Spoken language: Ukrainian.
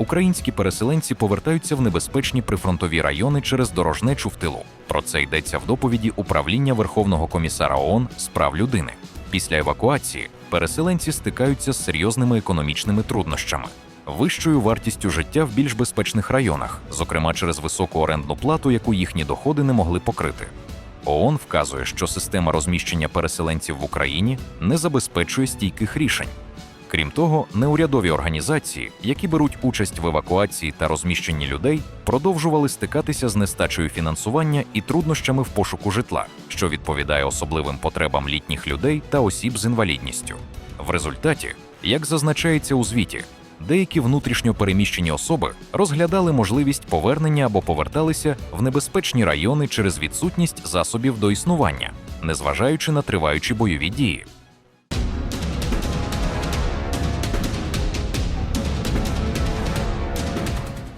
українські переселенці повертаються в небезпечні прифронтові райони через дорожнечу в тилу. Про це йдеться в доповіді управління Верховного комісара ООН з прав людини. Після евакуації переселенці стикаються з серйозними економічними труднощами, вищою вартістю життя в більш безпечних районах, зокрема через високу орендну плату, яку їхні доходи не могли покрити. ООН вказує, що система розміщення переселенців в Україні не забезпечує стійких рішень. Крім того, неурядові організації, які беруть участь в евакуації та розміщенні людей, продовжували стикатися з нестачею фінансування і труднощами в пошуку житла, що відповідає особливим потребам літніх людей та осіб з інвалідністю. В результаті, як зазначається у звіті, деякі внутрішньо переміщені особи розглядали можливість повернення або поверталися в небезпечні райони через відсутність засобів до існування, незважаючи на триваючі бойові дії.